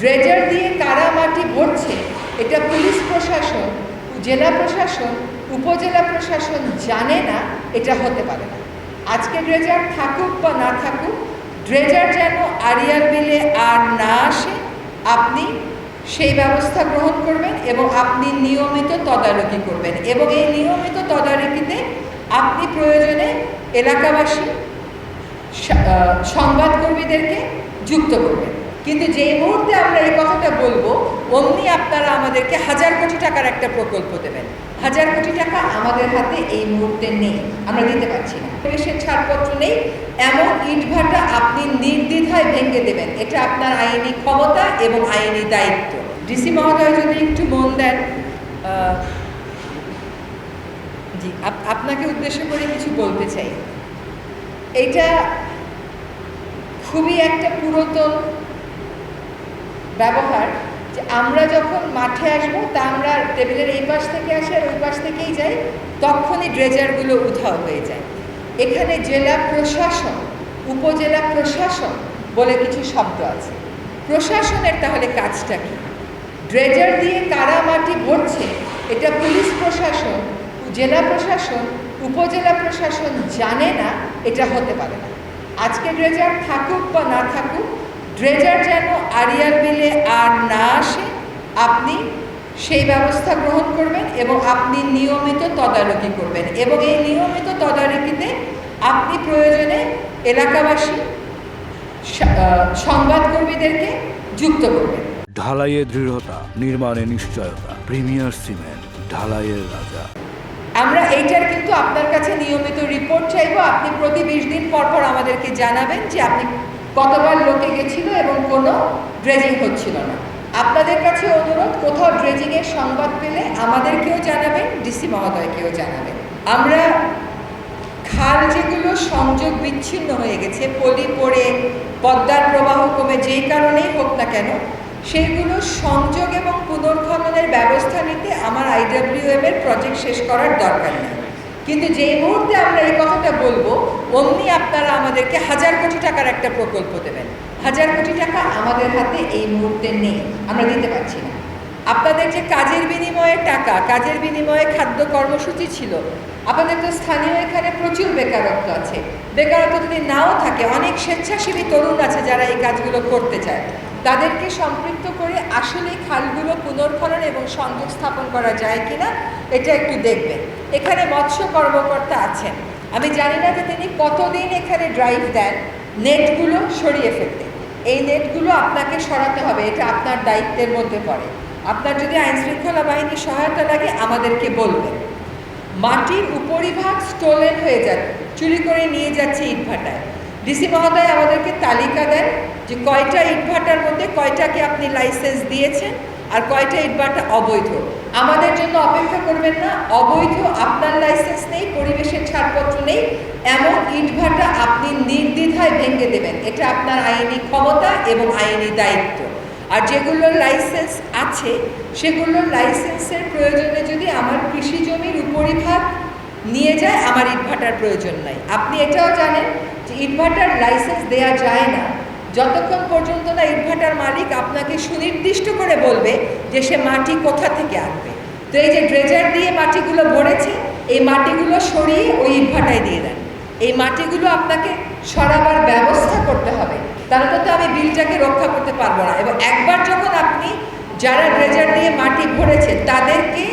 Dredger দিয়ে কারা মাটি ভরছে, এটা পুলিশ প্রশাসন, জেলা প্রশাসন, উপজেলা প্রশাসন জানে না, এটা হতে পারে না। আজকে ড্রেজার থাকুক বা না থাকুক ড্রেজার যেন আরিয়ার বিলে আর না আসে, আপনি সেই ব্যবস্থা গ্রহণ করবেন এবং আপনি নিয়মিত তদারকি করবেন। এবং এই নিয়মিত তদারকিতে আপনি প্রয়োজনে এলাকাবাসী সংবাদকর্মীদেরকে যুক্ত করবেন। কিন্তু যেই মুহূর্তে আমরা এই কথাটা বলব, অমনি আপনারা আমাদেরকে হাজার কোটি টাকার একটা প্রকল্প দেবেন। হাজার কোটি টাকা আমাদের হাতে এই মুহূর্তে নেই, আমরা দিতে পারছি না। পরিবেশের ছাড়পত্র নেই, এমন ইটভাটা আপনি নির্দ্বিধায় ভেঙে দেবেন। এটা আপনার আইনি ক্ষমতা এবং আইনি দায়িত্ব। ডিসি মহোদয় যদি একটু মন দেন জি আপনাকে উদ্দেশ্য করে কিছু বলতে চাই। এটা খুবই একটা পুরাতন ব্যবহার, যে আমরা যখন মাঠে আসব, তা আমরা টেবিলের এই পাশ থেকে আসি আর ওই পাশ থেকেই যাই, তখনই ড্রেজারগুলো উধাও হয়ে যায়। এখানে জেলা প্রশাসন, উপজেলা প্রশাসন বলে কিছু শব্দ আছে। প্রশাসনের তাহলে কাজটা কি? ড্রেজার দিয়ে কারা মাটি ভরছে, এটা পুলিশ প্রশাসন, জেলা প্রশাসন, উপজেলা প্রশাসন জানে না, এটা হতে পারে না। আজকে ড্রেজার থাকুক বা না থাকুক ড্রেজার যেন আরিয়ার বিলে আর না আসে আপনি সেই ব্যবস্থা গ্রহণ করবেন এবং আপনি নিয়মিত তদারকি করবেন। এবং এই নিয়মিত তদারকিতে আপনি প্রয়োজনে এলাকাবাসী সংবাদকর্মীদেরকে যুক্ত করবেন। ঢালাইয়ে দৃঢ়তা নির্মাণে নিশ্চয়তা প্রিমিয়ার সিমেন্ট ঢালাইয়ের রাজা। আমরা এইটার কিন্তু আপনার কাছে নিয়মিত রিপোর্ট চাইব। আপনি প্রতি বিশ দিন পর পর আমাদেরকে জানাবেন যে আপনি কতবার লোকে গেছিল এবং কোনো ড্রেজিং হচ্ছিল না। আপনাদের কাছে অনুরোধ, কোথাও ড্রেজিংয়ের সংবাদ পেলে আমাদেরকেও জানাবেন ডিসি মহোদয়কেও জানাবেন। আমরা খাল যেগুলো সংযোগ বিচ্ছিন্ন হয়ে গেছে, পলি পড়ে, পদ্মার প্রবাহ কমে যেই কারণেই হোক না কেন সেইগুলো সংযোগ এবং পুনর্খননের ব্যবস্থা নিতে আমার আইডব্লিউএম এর প্রজেক্ট শেষ করার দরকার নেই। কিন্তু যেই মুহূর্তে আমরা এই কথাটা বলব, অমনি আপনারা আমাদেরকে হাজার কোটি টাকার একটা প্রকল্প দেবেন। হাজার কোটি টাকা আমাদের হাতে এই মুহূর্তে নেই, আমরা দিতে পারছি না। আপনাদের যে কাজের বিনিময়ে টাকা, কাজের বিনিময়ে খাদ্য কর্মসূচি ছিল আপনাদের তো স্থানীয় এখানে প্রচুর বেকারত্ব আছে। বেকারত্ব যদি নাও থাকে, অনেক স্বেচ্ছাসেবী তরুণ আছে যারা এই কাজগুলো করতে চায়। তাদেরকে সম্পৃক্ত করে আসলে খালগুলো পুনর্খনন এবং সংযোগ স্থাপন করা যায় কিনা, এটা একটু দেখবেন। এখানে মৎস্য কর্মকর্তা আছেন। আমি জানি না যে তিনি কতদিন এখানে ড্রাইভ দেন নেটগুলো সরিয়ে ফেলতে। এই নেটগুলো আপনাকে সরাতে হবে, এটা আপনার দায়িত্বের মধ্যে পড়ে। আপনার যদি আইন শৃঙ্খলা বাহিনীর সহায়তা লাগে, আমাদেরকে বলবেন। মাটির উপরিভাগ স্টোলেন হয়ে যাচ্ছে, চুরি করে নিয়ে যাচ্ছে ইটভাটায়। ডিসি মহোদয় আমাদেরকে তালিকা দেন যে কয়টা ইটভাটার মধ্যে কয়টাকে আপনি লাইসেন্স দিয়েছেন আর কয়টা ইটভাটা অবৈধ। আমাদের জন্য অপেক্ষা করবেন না, অবৈধ আপনার লাইসেন্স নেই, পরিবেশের ছাড়পত্র নেই, এমন ইটভাটা আপনি নির্দ্বিধায় ভেঙে দেবেন। এটা আপনার আইনি ক্ষমতা এবং আইনি দায়িত্ব। আর যেগুলোর লাইসেন্স আছে সেগুলোর লাইসেন্সের প্রয়োজনে যদি আমার কৃষি জমির উপরিভাগ নিয়ে যায়, আমার ইটভাটার প্রয়োজন নাই। আপনি এটাও জানেন যে ইটভাটার লাইসেন্স দেয়া যায় না। যতক্ষণ পর্যন্ত না ইটভাটার মালিক আপনাকে সুনির্দিষ্ট করে বলবে যে সে মাটি কোথা থেকে আনবে। তো এই যে ড্রেজার দিয়ে মাটিগুলো ভরেছে, এই মাটিগুলো সরিয়ে ওই ইটভাটায় দিয়ে দেন। এই মাটিগুলো আপনাকে সরাবার ব্যবস্থা করতে হবে। তাহলে তো আমি বিলটাকে রক্ষা করতে পারব না। এবং একবার যখন আপনি যারা ড্রেজার দিয়ে মাটি ভরেছে তাদেরকে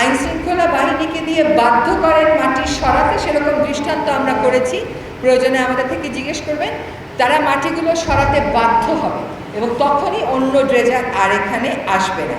আইন শৃঙ্খলা বাহিনীকে দিয়ে বাধ্য করেন মাটি সরাতে, সেরকম দৃষ্টান্ত আমরা করেছি। প্রয়োজনে আমাদের থেকে জিজ্ঞেস করবেন, তারা মাটিগুলো সরাতে বাধ্য হবে এবং তখনই অন্য ড্রেজার আর এখানে আসবে না।